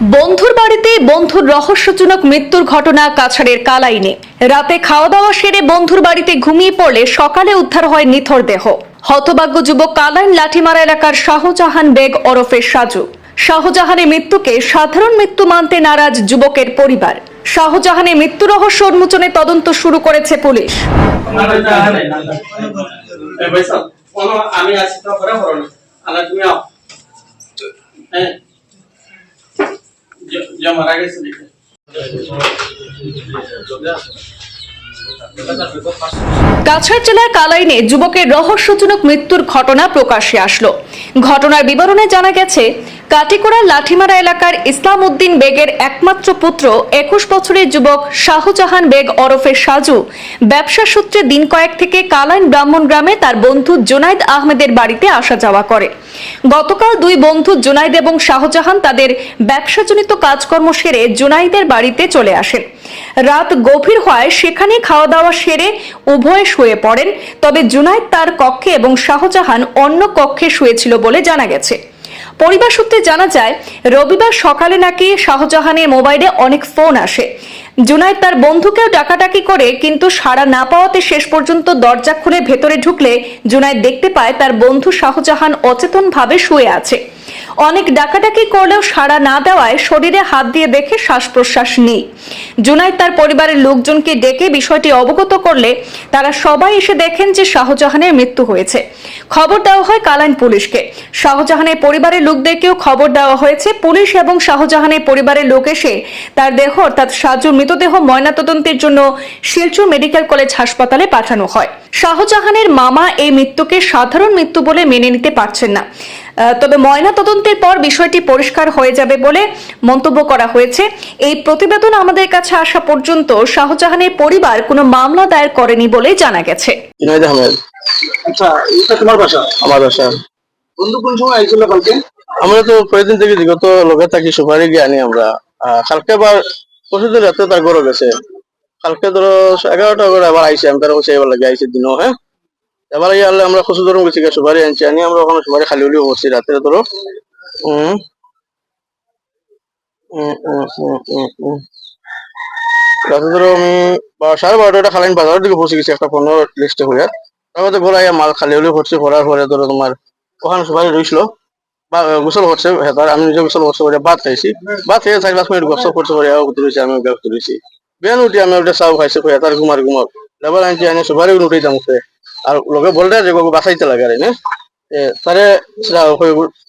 বন্ধুর বাড়িতে বন্ধুর রহস্যজনক মৃত্যুর ঘটনা কাছাড়ের কালাইনে। রাতে খাওয়া দাওয়া সেরে বন্ধুর বাড়িতে ঘুমিয়ে পড়লে সকালে উদ্ধার হয় নিথর দেহ। হতভাগ্য যুবক কালাইন লাঠিমারা এলাকার শাহজাহান বেগ ওরফে সাজু। শাহজাহানের মৃত্যুকে সাধারণ মৃত্যু মানতে নারাজ যুবকের পরিবার। শাহজাহানের মৃত্যু রহস্য উন্মোচনে তদন্ত শুরু করেছে পুলিশ। আমি আছি তো তুমি হ্যাঁ। কাছাড় জেলার কালাইনে যুবকের রহস্যজনক মৃত্যুর ঘটনা প্রকাশ্যে আসলো। ঘটনার বিবরণে জানা গেছে কাটিকোড়া লাঠিমারা এলাকার ইসলাম উদ্দিন বেগের একমাত্র পুত্র একুশ বছরের যুবক শাহজাহান বেগ ওরফে সাজু। ব্যবসা সূত্রে দিন কয়েক থেকে কালাইন ব্রাহ্মণ গ্রামে তার বন্ধু জুনাইদ আহমেদের বাড়িতে আসা যাওয়া করে। গতকাল দুই বন্ধু জুনাইদ এবং শাহজাহান তাদের ব্যবসাজনিত কাজকর্ম সেরে জুনাইদের বাড়িতে চলে আসেন। রাত গভীর হওয়ায় সেখানে খাওয়া দাওয়া সেরে উভয়ে শুয়ে পড়েন, তবে জুনাইদ তার কক্ষে এবং শাহজাহান অন্য কক্ষে শুয়েছিল বলে জানা গেছে। পরিবার সূত্রে জানা যায়, রবিবার সকালে নাকি শাহজাহানের মোবাইলে অনেক ফোন আসে। জুনাইদ তার বন্ধুকেও ডাকাডাকি করে, কিন্তু সাড়া না পাওয়াতে শেষ পর্যন্ত দরজা খুলে ভেতরে ঢুকলে জুনাইদ দেখতে পায় তার বন্ধু শাহজাহান অচেতনভাবে শুয়ে আছে। অনেক ডাকাডাকি করলেও সাড়া না দেওয়ায় শরীরে হাত দিয়ে দেখে শ্বাস প্রশ্বাস নেই। জুনাইদ তার পরিবারের লোকজনকে ডেকে বিষয়টি অবগত করলে তারা সবাই এসে দেখেন যে শাহজাহানের মৃত্যু হয়েছে। খবর দেওয়া হয় কালাইন পুলিশকে। শাহজাহানের পরিবারের লোকদেরকেও খবর দেওয়া হয়েছে। পুলিশ এবং শাহজাহানের পরিবারের লোক এসে তার দেহ অর্থাৎ সাজুর মৃতদেহ ময়নাতদন্তের জন্য শিলচর মেডিকেল কলেজ হাসপাতালে পাঠানো হয়। শাহজাহানের মামা এই মৃত্যুকে সাধারণ মৃত্যু বলে মেনে নিতে পারছেন না। তবে ময়না তদন্তের পর বিষয়টি পরিষ্কার হয়ে যাবে বলে মন্তব্য করা হয়েছে। এই প্রতিবেদন আমাদের কাছে আসা পর্যন্ত শাহজাহানের পরিবার কোনো মামলা দায়ের করেনি বলে জানা গেছে। আচ্ছা এটা তোমার বাসা? আমার বাসা। বন্ধু কোন সময় আইছিল কালকে? আমরা তো কয়েকদিন থেকে বিগত লগে থাকি সুপারি গিয়ে আনি আমরা। আহ, কালকে আবার পরশুদিন রাতে তার ঘরে গেছে। কালকে ধরো এগারোটা করে আবার আইসি আমি তার কাছে এবার লাগে আইসি দিনও হ্যাঁ? এবার ইয়ে আনলে আমরা কচু ধরুন গেছি সুপারি আনছি, আনি আমরা ওখানে সুপারি খালি উলিও করছি রাতে ধরো। উম। রাতে ধরো আমি সাড়ে বারোটা খালাইন বাজারের দিকে পৌঁছে গেছি, একটা পনেরো লিস্টে হয়ে তারপরে ঘোরা মাল খালি উলি করছি করার পরে ধরো তোমার ওখানে সুপারি রইছিল বা গোসল করছে হেতার আমি নিজে গোসল করছে করে ভাত খাইছি। ভাত খেয়ে চার পাঁচ মিনিট গোসল করছে করে উঠে আমি উঠে রয়েছি বেন উঠি আমি ওটা চাও খাইছি হেতার ঘুমার ঘুমার এবার আনছি, আনি সুপারি উঠে যাম আর লগে বলতে যে গো বাঁচাইতে লাগে আর, না? তারে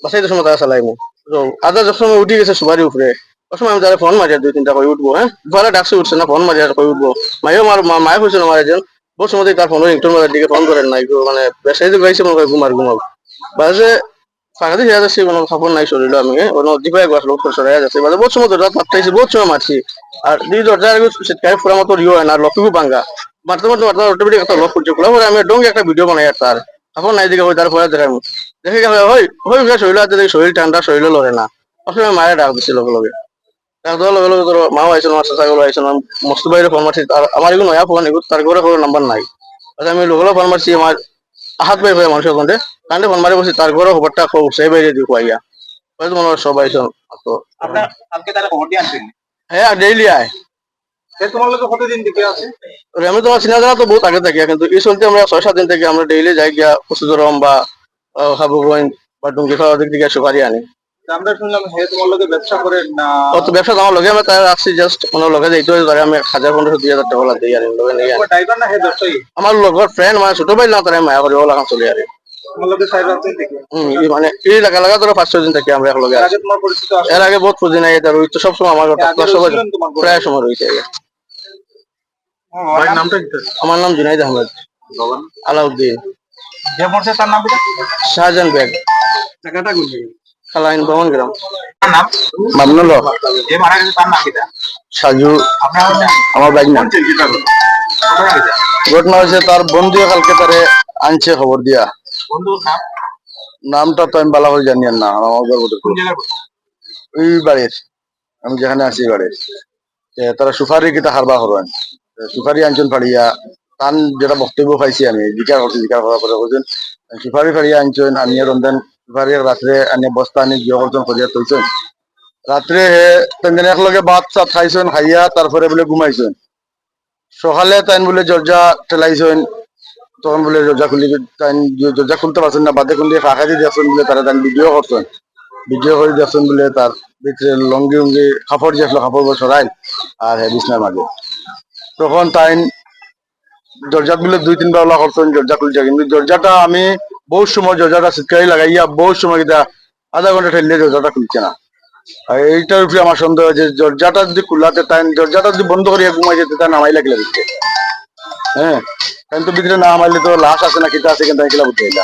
বাঁচাইতে সময় তারা চালাই মু তো আধা যখন সময় উঠি গেছে সুবারি উপরে, ওই সময় আমি তারা ফোন মারিয়া দুই তিনটা করে উঠবো হ্যাঁ? ঘরে ডাকছে, উঠছে না, ফোন মারিয়া করে উঠবো। মাইও মার, মা- মায়ে হয়েছে না মারা যেন। বহু সময় তার ফোন ইন্টার মারার দিকে ফোন করেন নাই মানে বেসাই গাইছে মনে হয় ঘুমার ঘুমাবো। বাজে ফাঁকাতে যাচ্ছে কোনো খবর নাই শরীর আমি। কোনো গাছ লোক সরাই যাচ্ছে বাজে বহুত সময় দরজা বহুত সময় মারছি আর দুই দরজা ফুরা মতো হয় না মারতে মারতে মারতে অটোমেটিক একটা করছে খোলা পরে আমি ডঙ্গে একটা ভিডিও বানাই তার এখন নাই দিকে ওই তারপরে দেখাই দেখে গেলে হই হই শরীর দেখি শরীর ঠান্ডা শরীর লড়ে না। অসময় মায়ের ডাক দিছে লগে লগে। ডাক দেওয়ার লগে লগে ধরো মাও আইসন মাস্টার সাহেব আইসন মস্ত বাইরে ফোন মারছি আর আমার এগুলো নয়া ফোন এগুলো তার ঘরে কোনো নাম্বার নাই। আমি লগে ফোন মারছি আমার হাত বের হয়ে মানুষের কন্ধে কান্দে ফোন মারি বসে তার ঘরে খবরটা খুব সেই বাইরে দিই খুয়াইয়া বলে মনে হয় দিয়ে হ্যাঁ ডেইলি আয়। আমি তোমার চিনা জানা তো বহুত আগে থাকি কিন্তু এই চলতে আমরা ছয় সাত দিন থেকে আমরা ডেইলি যাই গিয়া পশুজরম বা হাবুগঞ্জ বা ডুঙ্গি খাওয়া দিক থেকে সুপারি আনি। আমরা শুনলাম হে তোমার লোকে ব্যবসা করে না। অত ব্যবসা আমার লগে আমি তাই আসছি জাস্ট মানে লগে যাইতে হয় তারে আমি হাজার পনেরো দুই হাজার টাকা দিই আর লগে নিয়ে ড্রাইভার না হে ব্যবসায়ী? আমার লগর ফ্রেন্ড মানে ছোট ভাই না তারা মায়া করে ওলা চলে আর তোমার লোকে সাইড আছে দেখি। হম ই মানে এই লাগা লাগা ধরো পাঁচ দিন থেকে আমরা একলগে এর আগে বহুত আগে তার তো সবসময় আমার? প্রায় সময় রয়েছে আমার নাম জুনাইদ আহমেদ। আলাউদ্দিন। শাহজাহান বেগ। জায়গাটা কোন খালাইন ভ্রমণ গ্রাম। নাম? মামনুল যে মারা গেছে তার নাম কি সাজু। আমার বাইক নাম। ঘটনা হয়েছে তার বন্ধু কালকে তারে আনছে খবর দিয়া। নামটা তো আমি বালা করে জানি না আমার গর্ব ওই বাড়ির। আমি যেখানে আছি বাড়ির। তারা সুপারি কিতা হারবা হরবেন সুপারি আনছেন ফাড়িয়া। তান যেটা বক্তব্য পাইছি আমি জিকার করছি জিকার করার পরে সুপারি ফাড়িয়া আনছেন আনিয়ে রন্ধন। রাত্রে আনিয়ে বস্তা আনি গৃহ অর্জন করিয়া তৈছেন রাত্রে হে তেমন একলগে ভাত চাত খাইছেন খাইয়া তারপরে বলে ঘুমাইছেন সকালে তাইন বলে দরজা ঠেলাইছেন তখন বলে দরজা খুলি তাইন দরজা খুলতে পারছেন না বাদে খুলে ফাঁকা দিয়ে দেখছেন বলে তারা তাইন ভিডিও করছেন ভিডিও করে দেখছেন বলে তার ভিতরে লঙ্গি উঙ্গি কাপড় যে আসলো কাপড় সরাই আর হে বিছনার মাঝে তখন তাইন দরজা বলে দুই তিনবার ওলা করছেন দরজা খুলছে কিন্তু দরজাটা আমি বহু সময় দরজাটা সিটকারি লাগাইয়া বহু সময় কিটা আধা ঘণ্টা ঠেললে দরজাটা খুলছে না। এইটার উপরে আমার সন্দেহ যে দরজাটা যদি খোলাতে তাই দরজাটা যদি বন্ধ করিয়া ঘুমাই যেতে তা নামাই লাগলে দিচ্ছে হ্যাঁ তাই তো ভিতরে না নামাইলে তো লাশ আছে না কিতা আছে কিন্তু এগুলা বুঝতে না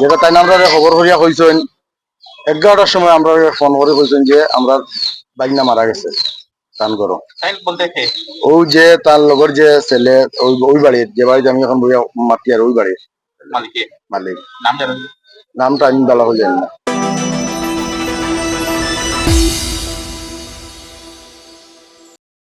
যেটা তাই আমরা খবর করিয়া কইছেন এগারোটার সময় আমরা ফোন করে কইছেন যে আমরা বাইকনা মারা গেছে টান করো তাই ও যে তার লগর যে ছেলে ওই ওই বাড়ির যে বাড়িতে আমি এখন বইয়া মাতি আর ওই বাড়ির মালিকে। নাম জানেন? নামটা আমি বলা হয়ে জানি না।